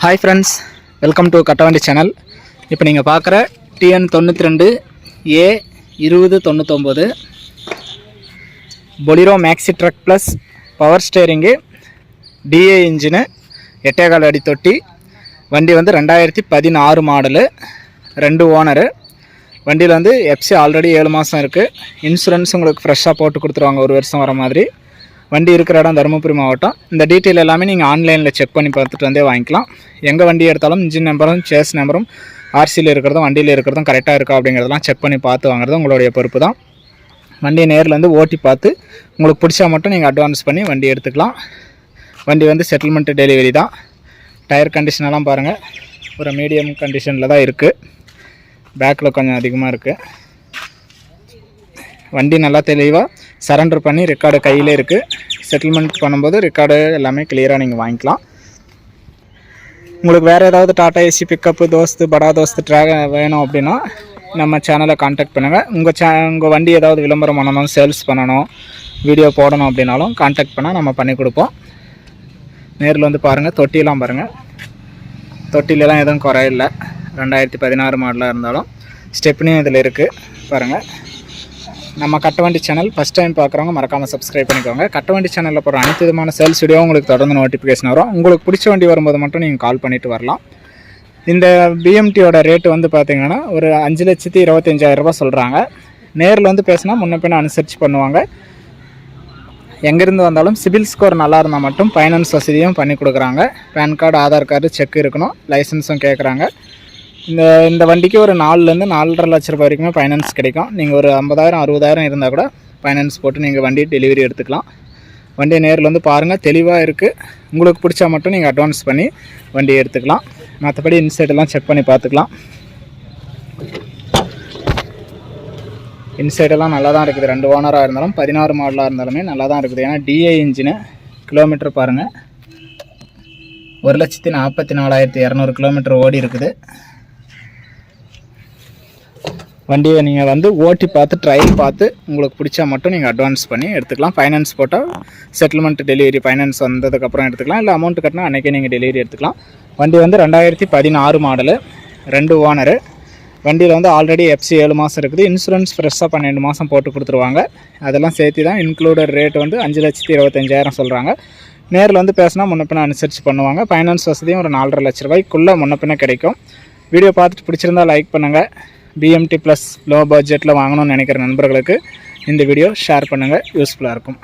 Hi friends welcome to கட்டவண்டி channel இப்போ நீங்கள் பார்க்குற டிஎன் தொண்ணூற்றி ரெண்டு ஏ இருபது தொண்ணூத்தொம்பது Bolero Maxi truck plus power steering DA engine எட்டேகால் அடி தொட்டி. வண்டி வந்து ரெண்டாயிரத்தி பதினாறு மாடலு ரெண்டு ஓனரு வண்டியில் வந்து எஃப்சி ஆல்ரெடி ஏழு மாதம் இருக்குது இன்சூரன்ஸ் உங்களுக்கு ஃப்ரெஷ்ஷாக போட்டு கொடுத்துருவாங்க. ஒரு வருஷம் வர மாதிரி. வண்டி இருக்கிற இடம் தருமபுரி மாவட்டம். இந்த டீட்டெயில் எல்லாமே நீங்கள் ஆன்லைனில் செக் பண்ணி பார்த்துட்டு வந்தே வாங்கிக்கலாம். எங்கே வண்டி எடுத்தாலும் இன்ஜின் நம்பரும் சேஸ் நம்பரும் ஆர்சியில் இருக்கிறதும் வண்டியில் இருக்கிறதும் கரெக்டாக இருக்கா அப்படிங்கிறதெல்லாம் செக் பண்ணி பார்த்து வாங்குறது உங்களுடைய பொறுப்பு தான். வண்டியை நேரில் வந்து ஓட்டி பார்த்து உங்களுக்கு பிடிச்சா மட்டும் நீங்கள் அட்வான்ஸ் பண்ணி வண்டி எடுத்துக்கலாம். வண்டி வந்து செட்டில்மெண்ட்டு டெலிவரி தான். டயர் கண்டிஷனெல்லாம் பாருங்கள் ஒரு மீடியம் கண்டிஷனில் தான் இருக்குது பேக்கில் கொஞ்சம் அதிகமாக இருக்குது வண்டி நல்லா தெளிவாக சரண்டர் பண்ணி ரெக்கார்டு கையிலே இருக்குது செட்டில்மெண்ட் பண்ணும்போது ரெக்கார்டு எல்லாமே கிளியராக நீங்கள் வாங்கிக்கலாம். உங்களுக்கு வேறு ஏதாவது டாட்டா ஏசி பிக்கப்பு தோஸ்து படா தோஸ்து ட்ராக வேணும் அப்படின்னா நம்ம சேனலை காண்டாக்ட் பண்ணுங்கள் உங்கள் சே உங்கள் வண்டி ஏதாவது விளம்பரம் பண்ணணும் சேல்ஸ் பண்ணணும் வீடியோ போடணும் அப்படின்னாலும் காண்டாக்ட் பண்ணால் நம்ம பண்ணி கொடுப்போம். நேரில் வந்து பாருங்கள் தொட்டியெல்லாம் பாருங்கள் தொட்டிலெலாம் எதுவும் குறையில்லை ரெண்டாயிரத்தி பதினாறு மாடலாக இருந்தாலும். ஸ்டெப்னியும் இதில் இருக்குது. பாருங்கள் நம்ம கட்டவண்டி சேனல் ஃபஸ்ட் டைம் பார்க்குறவங்க மறக்காமல் சப்ஸ்கிரைப் பண்ணிக்கோங்க. கட்டவண்டி சேனலில் போகிற அனைத்து விதமான சேல்ஸ் வீடியோ உங்களுக்கு தொடர்ந்து நோட்டிஃபிகேஷன் வரும். உங்களுக்கு பிடிச்ச வண்டி வரும்போது மட்டும் நீங்கள் கால் பண்ணிவிட்டு வரலாம். இந்த பிஎம்டியோட ரேட்டு வந்து பார்த்திங்கன்னா ஒரு அஞ்சு லட்சத்தி இருபத்தஞ்சாயிரம் சொல்கிறாங்க நேரில் வந்து பேசினா முன்ன பின்ன அனுசரித்து பண்ணுவாங்க. எங்கேருந்து வந்தாலும் சிபில் ஸ்கோர் நல்லா இருந்தால் மட்டும் ஃபைனான்ஸ் வசதியும் பண்ணி கொடுக்குறாங்க. PAN card Aadhaar card cheque இருக்கணும். லைசன்ஸும் கேட்குறாங்க இந்த இந்த வண்டிக்கு ஒரு நாலுலேருந்து நாலரை லட்ச ரூபாய் வரைக்குமே ஃபைனான்ஸ் கிடைக்கும். நீங்கள் ஒரு ஐம்பதாயிரம் அறுபதாயிரம் இருந்தால் கூட ஃபைனான்ஸ் போட்டு நீங்கள் வண்டி டெலிவரி எடுத்துக்கலாம். வண்டியை நேரில் வந்து பாருங்கள் தெளிவாக இருக்குது உங்களுக்கு பிடிச்சா மட்டும் நீங்கள் அட்வான்ஸ் பண்ணி வண்டியை எடுத்துக்கலாம். மற்றபடி இன்சைடெல்லாம் செக் பண்ணி பார்த்துக்கலாம். இன்சைடெல்லாம் நல்லா தான் இருக்குது. ரெண்டு ஓனராக இருந்தாலும் பதினாறு மாடலாக இருந்தாலுமே நல்லா தான் இருக்குது. ஏன்னா டிஐ இன்ஜினு கிலோமீட்டர் பாருங்கள் ஒரு லட்சத்தி நாற்பத்தி நாலாயிரத்தி இரநூறு கிலோமீட்டர் ஓடி இருக்குது. வண்டியை நீங்கள் வந்து ஓட்டி பார்த்து ட்ரையல் பார்த்து உங்களுக்கு பிடிச்சா மட்டும் நீங்கள் அட்வான்ஸ் பண்ணி எடுத்துக்கலாம். ஃபைனான்ஸ் போட்டால் செட்டில்மெண்ட் டெலிவரி ஃபைனான்ஸ் வந்ததுக்கப்புறம் எடுத்துக்கலாம். இல்லை அமௌண்ட் கட்டினா அன்றைக்கே நீங்கள் டெலிவரி எடுத்துக்கலாம். வண்டி வந்து ரெண்டாயிரத்தி பதினாறு மாடலு ரெண்டு ஓனரு வண்டியில் வந்து ஆல்ரெடி எஃப்சி ஏழு மாதம் இருக்குது. இன்சூரன்ஸ் ஃப்ரெஷ்ஷாக பன்னெண்டு மாதம் போட்டு கொடுத்துருவாங்க. அதெல்லாம் சேர்த்து தான் இன்க்ளூடட் ரேட் வந்து அஞ்சு லட்சத்தி இருபத்தஞ்சாயிரம் சொல்கிறாங்க நேரில் வந்து பேசினா முன்னப்பின அனுசரித்து பண்ணுவாங்க. ஃபைனான்ஸ் வசதியும் ஒரு நாலரை லட்ச ரூபாய்க்குள்ளே முன்ன கிடைக்கும். வீடியோ பார்த்துட்டு பிடிச்சிருந்தா லைக் பண்ணுங்கள் பிஎம்டி ப்ளஸ் லோ பட்ஜெட்டில் வாங்கணும்னு நினைக்கிற நண்பர்களுக்கு இந்த வீடியோ ஷேர் பண்ணுங்கள் யூஸ்ஃபுல்லாக இருக்கும்.